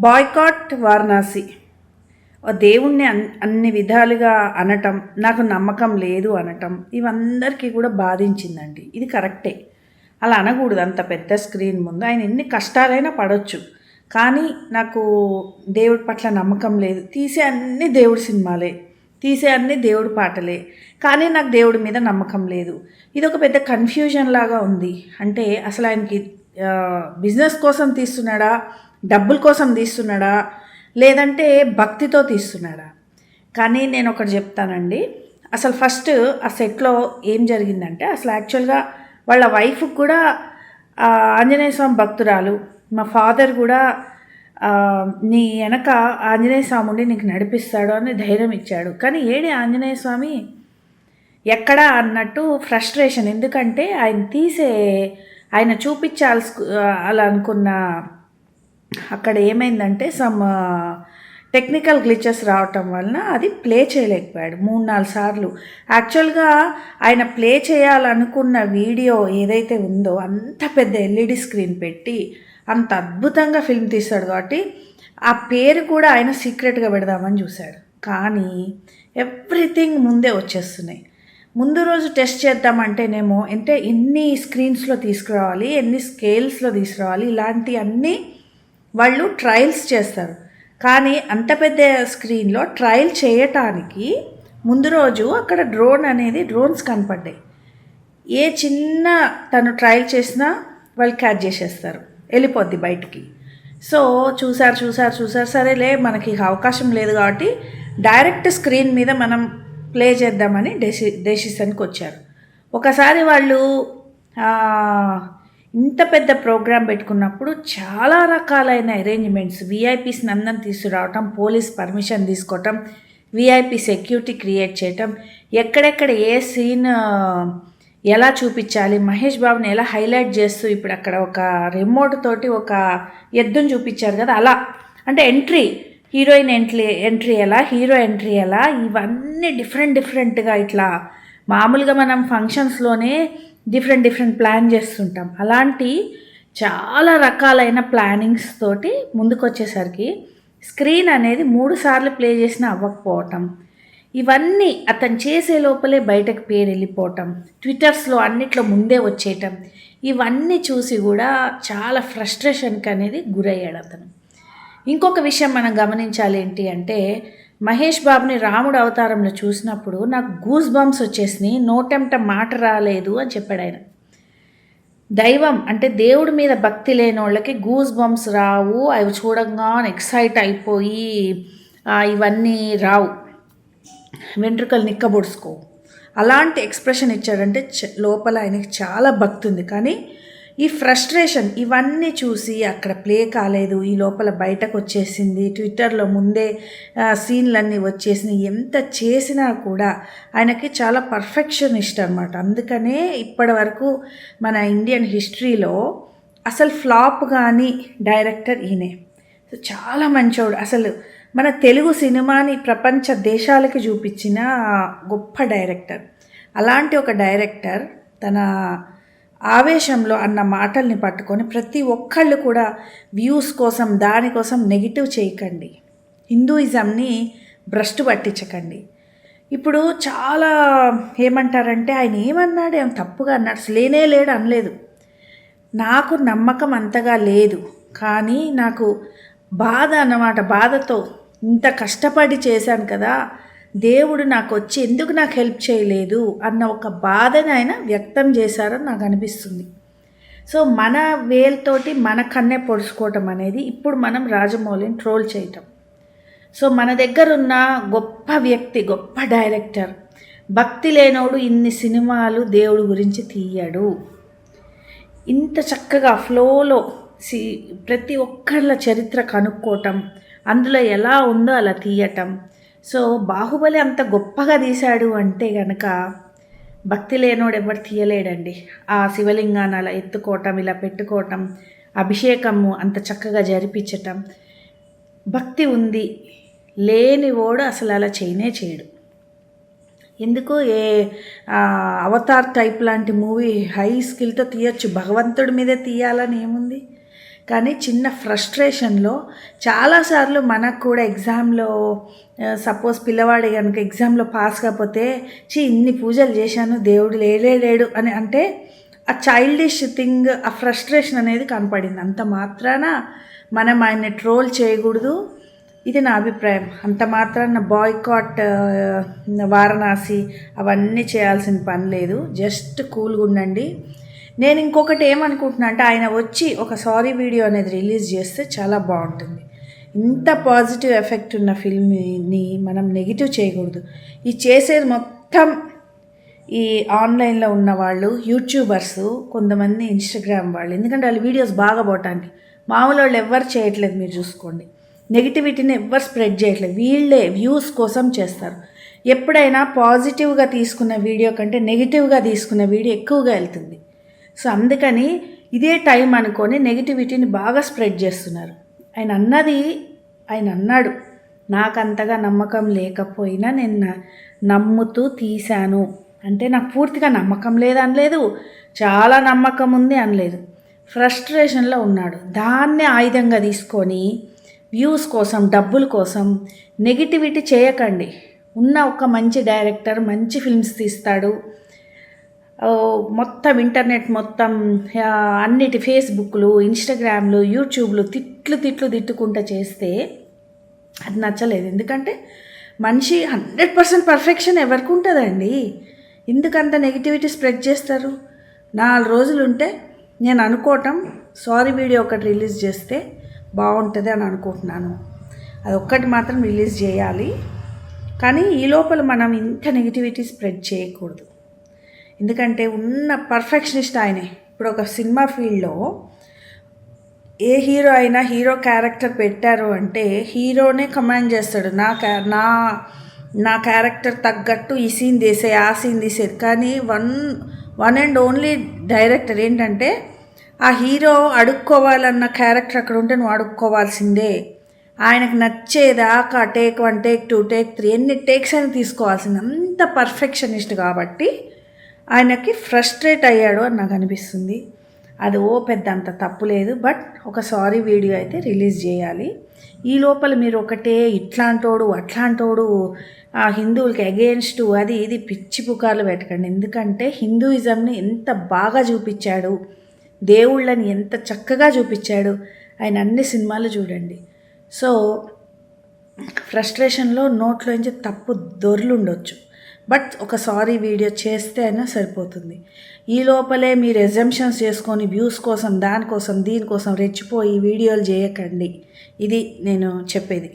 Boycott Varanasi. దేవుణ్ణి అన్ అన్ని విధాలుగా అనటం నాకు నమ్మకం లేదు అనటం ఇవందరికీ కూడా బాధించిందండి. ఇది కరెక్టే. అలా అనకూడదు అంత పెద్ద స్క్రీన్ ముందు. ఆయన ఎన్ని కష్టాలైనా పడవచ్చు కానీ నాకు దేవుడి పట్ల నమ్మకం లేదు. తీసే అన్ని దేవుడి సినిమాలే తీసే అన్ని దేవుడి పాటలే. కానీ నాకు దేవుడి మీద నమ్మకం లేదు. ఇది ఒక పెద్ద కన్ఫ్యూజన్ లాగా ఉంది. అంటే అసలు ఆయనకి బిజినెస్ కోసం తీస్తున్నాడా? డబ్బుల కోసం తీస్తున్నాడా? లేదంటే భక్తితో తీస్తున్నాడా? కానీ నేను ఒకటి చెప్తానండి. అసలు ఫస్ట్ ఆ సెట్లో ఏం జరిగిందంటే అసలు యాక్చువల్గా వాళ్ళ వైఫ్ కూడా ఆంజనేయ స్వామి భక్తురాలు. మా ఫాదర్ కూడా నీ వెనక ఆంజనేయ స్వాముని నీకు నడిపిస్తాడు అని ధైర్యం ఇచ్చాడు. కానీ ఏడి ఆంజనేయ స్వామి? ఎక్కడా అన్నట్టు ఫ్రస్ట్రేషన్. ఎందుకంటే ఆయన తీసే ఆయన చూపించాల్సి అలా అనుకున్న అక్కడ ఏమైందంటే సమ్ టెక్నికల్ గ్లిచెస్ రావటం వలన అది ప్లే చేయలేకపోయాడు. మూడు నాలుగు సార్లు. యాక్చువల్గా ఆయన ప్లే చేయాలనుకున్న వీడియో ఏదైతే ఉందో అంత పెద్ద ఎల్ఈడి స్క్రీన్ పెట్టి అంత అద్భుతంగా ఫిల్మ్ తీస్తాడు కాబట్టి ఆ పేరు కూడా ఆయన సీక్రెట్గా పెడదామని చూశాడు. కానీ ఎవ్రీథింగ్ ముందే వచ్చేస్తున్నాయి. ముందు రోజు టెస్ట్ చేద్దామంటేనేమో అంటే ఎన్ని స్క్రీన్స్లో తీసుకురావాలి ఎన్ని స్కేల్స్లో తీసుకురావాలి ఇలాంటి అన్నీ వాళ్ళు ట్రయల్స్ చేస్తారు. కానీ అంత పెద్ద స్క్రీన్లో ట్రయల్ చేయటానికి ముందు రోజు అక్కడ డ్రోన్ అనేది డ్రోన్స్ కనపడ్డాయి. ఏ చిన్న తను ట్రయల్ చేసినా వాళ్ళు క్యాచ్ చేసేస్తారు. వెళ్ళిపోద్ది బయటికి. సో చూసారు చూసారు చూసారు. సరేలే మనకి అవకాశం లేదు కాబట్టి డైరెక్ట్ స్క్రీన్ మీద మనం ప్లే చేద్దామని డెసి డెసిషన్కి వచ్చారు. ఒకసారి వాళ్ళు ఇంత పెద్ద ప్రోగ్రాం పెట్టుకున్నప్పుడు చాలా రకాలైన అరేంజ్మెంట్స్ విఐపీస్ని అందరిని తీసుకురావటం పోలీస్ పర్మిషన్ తీసుకోవటం విఐపి సెక్యూరిటీ క్రియేట్ చేయటం ఎక్కడెక్కడ ఏ సీన్ ఎలా చూపించాలి మహేష్ బాబుని ఎలా హైలైట్ చేస్తూ ఇప్పుడు అక్కడ ఒక రిమోట్ తోటి ఒక ఎద్దును చూపించారు కదా అలా. అంటే ఎంట్రీ హీరోయిన్ ఎంట్రీ ఎంట్రీ ఎలా హీరో ఎంట్రీ ఎలా ఇవన్నీ డిఫరెంట్ డిఫరెంట్గా ఇట్లా మామూలుగా మనం ఫంక్షన్స్లోనే డిఫరెంట్ డిఫరెంట్ ప్లాన్ చేస్తుంటాం. అలాంటి చాలా రకాలైన ప్లానింగ్స్ తోటి ముందుకు వచ్చేసరికి స్క్రీన్ అనేది మూడు సార్లు ప్లే చేసినా అవ్వకపోవటం. ఇవన్నీ అతను చేసే లోపలే బయటకు పేరు వెళ్ళిపోవటం ట్విట్టర్స్లో అన్నిట్లో ముందే వచ్చేయటం. ఇవన్నీ చూసి కూడా చాలా ఫ్రస్ట్రేషన్కి అనేది గురయ్యాడు అతను. ఇంకొక విషయం మనం గమనించాలి ఏంటి అంటే మహేష్ బాబుని రాముడు అవతారంలో చూసినప్పుడు నాకు గూస్ బంప్స్ వచ్చేసినాయి నోటెంట మాట రాలేదు అని చెప్పాడు ఆయన. దైవం అంటే దేవుడి మీద భక్తి లేని వాళ్ళకి గూస్ బంప్స్ రావు అవి చూడంగానే ఎక్సైట్ అయిపోయి ఇవన్నీ రావు. వెంట్రుకలు నిక్కబొడుచుకో అలాంటి ఎక్స్ప్రెషన్ ఇచ్చాడంటే చ- లోపల ఆయనకి చాలా భక్తి ఉంది. కానీ ఈ ఫ్రస్ట్రేషన్ ఇవన్నీ చూసి అక్కడ ప్లే కాలేదు. ఈ లోపల బయటకు వచ్చేసింది. ట్విట్టర్లో ముందే సీన్లన్నీ వచ్చేసినాయి. ఎంత చేసినా కూడా ఆయనకి చాలా పర్ఫెక్షన్ ఇష్టం అనమాట అందుకనే ఇప్పటి వరకు మన ఇండియన్ హిస్టరీలో అసలు ఫ్లాప్ కానీ డైరెక్టర్ ఈయనే. సో చాలా మంచోడు. అసలు మన తెలుగు సినిమాని ప్రపంచ దేశాలకి చూపించిన గొప్ప డైరెక్టర్. అలాంటి ఒక డైరెక్టర్ తన ఆవేశంలో అన్న మాటల్ని పట్టుకొని ప్రతి ఒక్కళ్ళు కూడా వ్యూస్ కోసం దానికోసం నెగిటివ్ చేయకండి. హిందూయిజంని భ్రష్టు పట్టించకండి. ఇప్పుడు చాలా ఏమంటారంటే ఆయన ఏమన్నాడు? ఏం తప్పుగా అన్నాడు. అసలు లేనే లేడు అనలేదు. నాకు నమ్మకం అంతగా లేదు. కానీ నాకు బాధ అన్నమాట. బాధతో ఇంత కష్టపడి చేశాను కదా దేవుడు నాకు వచ్చి ఎందుకు నాకు హెల్ప్ చేయలేదు అన్న ఒక బాధని ఆయన వ్యక్తం చేశారని నాకు అనిపిస్తుంది. సో మన వేలతోటి మన కన్నే పొడుచుకోవటం అనేది ఇప్పుడు మనం రాజమౌళిని ట్రోల్ చేయటం. సో మన దగ్గర ఉన్న గొప్ప వ్యక్తి గొప్ప డైరెక్టర్ భక్తి లేనోడు ఇన్ని సినిమాలు దేవుడి గురించి తీయడు. ఇంత చక్కగా ఫ్లోలో సి ప్రతి ఒక్కళ్ళ చరిత్ర కనుక్కోవటం అందులో ఎలా ఉందో అలా తీయటం సో బాహుబలి అంత గొప్పగా తీశాడు అంటే గనక భక్తి లేనోడు ఎవరు తీయలేడండి. ఆ శివలింగాన్ని అలా ఎత్తుకోవటం ఇలా పెట్టుకోవటం అభిషేకము అంత చక్కగా జరిపించటం. భక్తి ఉంది. లేని ఓడు అసలు అలా చేయనే చేయడు. ఎందుకు ఏ అవతార్ టైప్ లాంటి మూవీ హై స్కిల్తో తీయచ్చు. భగవంతుడి మీదే తీయాలని ఏముంది? కానీ చిన్న ఫ్రస్ట్రేషన్లో చాలాసార్లు మనకు కూడా ఎగ్జామ్లో సపోజ్ పిల్లవాడు కనుక ఎగ్జామ్లో పాస్ కాకపోతే చీ ఇన్ని పూజలు చేశాను దేవుడు లేలే లేడు అని అంటే ఆ చైల్డిష్ థింగ్ ఆ ఫ్రస్ట్రేషన్ అనేది కనపడింది. అంత మాత్రాన మనం ఆయన్ని ట్రోల్ చేయకూడదు. ఇది నా అభిప్రాయం. అంత మాత్రాన బాయ్కాట్ వారణాసి అవన్నీ చేయాల్సిన పని లేదు. జస్ట్ కూల్గా ఉండండి. నేను ఇంకొకటి ఏమనుకుంటున్నా అంటే ఆయన వచ్చి ఒక సారీ వీడియో అనేది రిలీజ్ చేస్తే చాలా బాగుంటుంది. ఇంత పాజిటివ్ ఎఫెక్ట్ ఉన్న ఫిల్మ్ని మనం నెగిటివ్ చేయకూడదు. ఈ చేసేది మొత్తం ఈ ఆన్లైన్లో ఉన్న వాళ్ళు యూట్యూబర్స్ కొంతమంది ఇన్స్టాగ్రామ్ వాళ్ళు. ఎందుకంటే వాళ్ళు వీడియోస్ బాగా పోవటానికి మామూలు వాళ్ళు ఎవ్వరు చేయట్లేదు మీరు చూసుకోండి. నెగిటివిటీని ఎవ్వరు స్ప్రెడ్ చేయట్లేదు. వీళ్ళే వ్యూస్ కోసం చేస్తారు. ఎప్పుడైనా పాజిటివ్గా తీసుకున్న వీడియో కంటే నెగిటివ్గా తీసుకున్న వీడియో ఎక్కువగా వెళ్తుంది. సో అందుకని ఇదే టైం అనుకొని నెగిటివిటీని బాగా స్ప్రెడ్ చేస్తున్నారు. ఆయన అన్నది ఆయన అన్నాడు నాకంతగా నమ్మకం లేకపోయినా నేను నమ్ముతూ తీశాను. అంటే నాకు పూర్తిగా నమ్మకం లేదు అనలేదు చాలా నమ్మకం ఉంది అనలేదు. ఫ్రస్ట్రేషన్లో ఉన్నాడు. దాన్నే ఆయుధంగా తీసుకొని వ్యూస్ కోసం డబ్బుల కోసం నెగిటివిటీ చేయకండి. ఉన్న ఒక మంచి డైరెక్టర్ మంచి ఫిల్మ్స్ తీస్తాడు. మొత్తం ఇంటర్నెట్ మొత్తం అన్నిటి ఫేస్బుక్లు ఇన్స్టాగ్రామ్లు యూట్యూబ్లు తిట్లు తిట్లు తిట్టుకుంటూ చేస్తే అది నచ్చలేదు. ఎందుకంటే మనిషి హండ్రెడ్ పర్సెంట్ పర్ఫెక్షన్ ఎవరికి ఉంటుందండి? ఎందుకంత నెగిటివిటీ స్ప్రెడ్ చేస్తారు? నాలుగు రోజులు ఉంటే నేను అనుకోవటం సారీ వీడియో ఒకటి రిలీజ్ చేస్తే బాగుంటుంది అని అనుకుంటున్నాను. అది ఒక్కటి మాత్రం రిలీజ్ చేయాలి. కానీ ఈ లోపల మనం ఇంత నెగిటివిటీ స్ప్రెడ్ చేయకూడదు. ఎందుకంటే ఉన్న పర్ఫెక్షనిస్ట్ ఆయనే. ఇప్పుడు ఒక సినిమా ఫీల్డ్లో ఏ హీరో అయినా హీరో క్యారెక్టర్ పెట్టారు అంటే హీరోనే కమాండ్ చేస్తాడు. నా క్యా నా నా క్యారెక్టర్ తగ్గట్టు ఈ సీన్ తీసే ఆ సీన్ తీసేది కానీ one one and only director ఏంటంటే ఆ హీరో అడుక్కోవాలన్న క్యారెక్టర్ అక్కడ ఉంటే నువ్వు అడుక్కోవాల్సిందే. ఆయనకు నచ్చేదాకా take one take two take three ఎన్ని టేక్స్ అని తీసుకోవాల్సింది. అంత పర్ఫెక్షనిస్ట్ కాబట్టి ఆయనకి ఫ్రస్ట్రేట్ అయ్యాడు అని నాకు అనిపిస్తుంది. అది ఓ పెద్ద అంత తప్పు లేదు బట్ ఒక సారీ వీడియో అయితే రిలీజ్ చేయాలి. ఈ లోపల మీరు ఒకటే ఇట్లాంటోడు అట్లాంటోడు ఆ హిందువులకి అగేన్స్ట్ అది ఇది పిచ్చి పుకార్లు పెట్టకండి. ఎందుకంటే హిందూయిజంని ఎంత బాగా చూపించాడు దేవుళ్ళని ఎంత చక్కగా చూపించాడు ఆయన అన్ని సినిమాలు చూడండి. సో ఫ్రస్ట్రేషన్లో నోట్లోంచి తప్పు దొర్లు ఉండొచ్చు బట్ ఒక సారీ వీడియో చేస్తే అయినా సరిపోతుంది. ఈ లోపలే మీరు ఎగ్జంప్షన్స్ చేసుకొని వ్యూస్ కోసం దానికోసం దీనికోసం రెచ్చిపోయి వీడియోలు చేయకండి. ఇది నేను చెప్పేది.